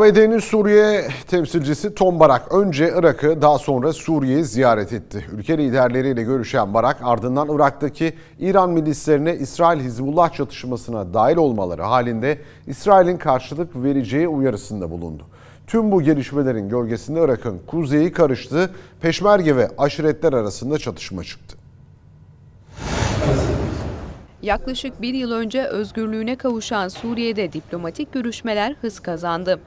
ABD'nin Suriye temsilcisi Tom Barak önce Irak'ı daha sonra Suriye'yi ziyaret etti. Ülke liderleriyle görüşen Barak ardından Irak'taki İran milislerine İsrail-Hizbullah çatışmasına dahil olmaları halinde İsrail'in karşılık vereceği uyarısında bulundu. Tüm bu gelişmelerin gölgesinde Irak'ın kuzeyi karıştı, peşmerge ve aşiretler arasında çatışma çıktı. Yaklaşık bir yıl önce özgürlüğüne kavuşan Suriye'de diplomatik görüşmeler hız kazandı.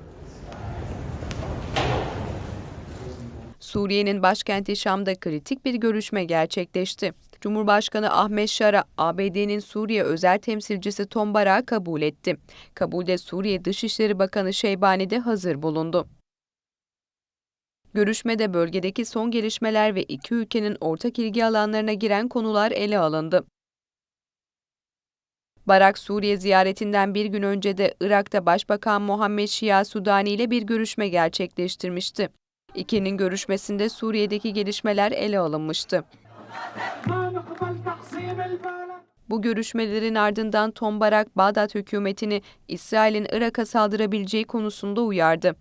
Suriye'nin başkenti Şam'da kritik bir görüşme gerçekleşti. Cumhurbaşkanı Ahmet Şara, ABD'nin Suriye özel temsilcisi Tom Barak'ı kabul etti. Kabulde Suriye Dışişleri Bakanı Şeybani de hazır bulundu. Görüşmede bölgedeki son gelişmeler ve iki ülkenin ortak ilgi alanlarına giren konular ele alındı. Barak Suriye ziyaretinden bir gün önce de Irak'ta Başbakan Muhammed Şia Sudani ile bir görüşme gerçekleştirmişti. İkinin görüşmesinde Suriye'deki gelişmeler ele alınmıştı. Bu görüşmelerin ardından Tom Barak, Bağdat hükümetini İsrail'in Irak'a saldırabileceği konusunda uyardı.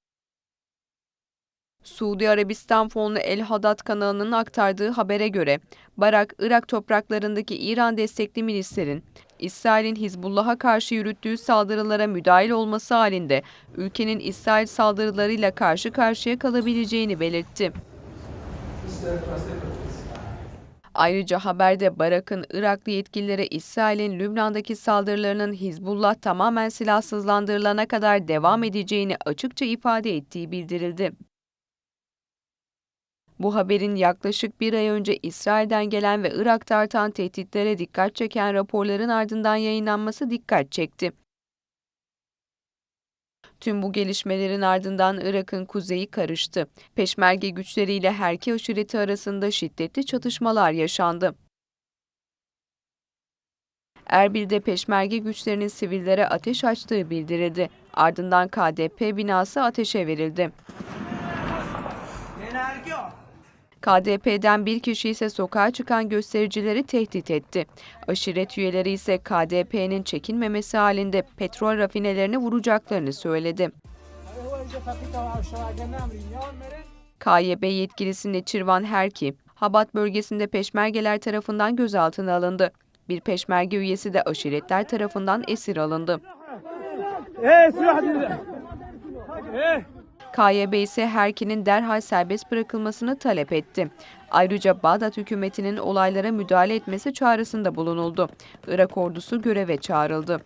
Suudi Arabistan fonlu El Haddad kanalının aktardığı habere göre Barak, Irak topraklarındaki İran destekli milislerin İsrail'in Hizbullah'a karşı yürüttüğü saldırılara müdahil olması halinde ülkenin İsrail saldırılarıyla karşı karşıya kalabileceğini belirtti. Ayrıca haberde Barak'ın Iraklı yetkililere İsrail'in Lübnan'daki saldırılarının Hizbullah tamamen silahsızlandırılana kadar devam edeceğini açıkça ifade ettiği bildirildi. Bu haberin yaklaşık bir ay önce İsrail'den gelen ve Irak'ta artan tehditlere dikkat çeken raporların ardından yayınlanması dikkat çekti. Tüm bu gelişmelerin ardından Irak'ın kuzeyi karıştı. Peşmerge güçleriyle Herki aşireti arasında şiddetli çatışmalar yaşandı. Erbil'de peşmerge güçlerinin sivillere ateş açtığı bildirildi. Ardından KDP binası ateşe verildi. KDP'den bir kişi ise sokağa çıkan göstericileri tehdit etti. Aşiret üyeleri ise KDP'nin çekinmemesi halinde petrol rafinelerini vuracaklarını söyledi. KYB yetkilisi Neçirvan Herki, Habat bölgesinde peşmergeler tarafından gözaltına alındı. Bir peşmerge üyesi de aşiretler tarafından esir alındı. KYB ise Herki'nin derhal serbest bırakılmasını talep etti. Ayrıca Bağdat hükümetinin olaylara müdahale etmesi çağrısında bulunuldu. Irak ordusu göreve çağrıldı.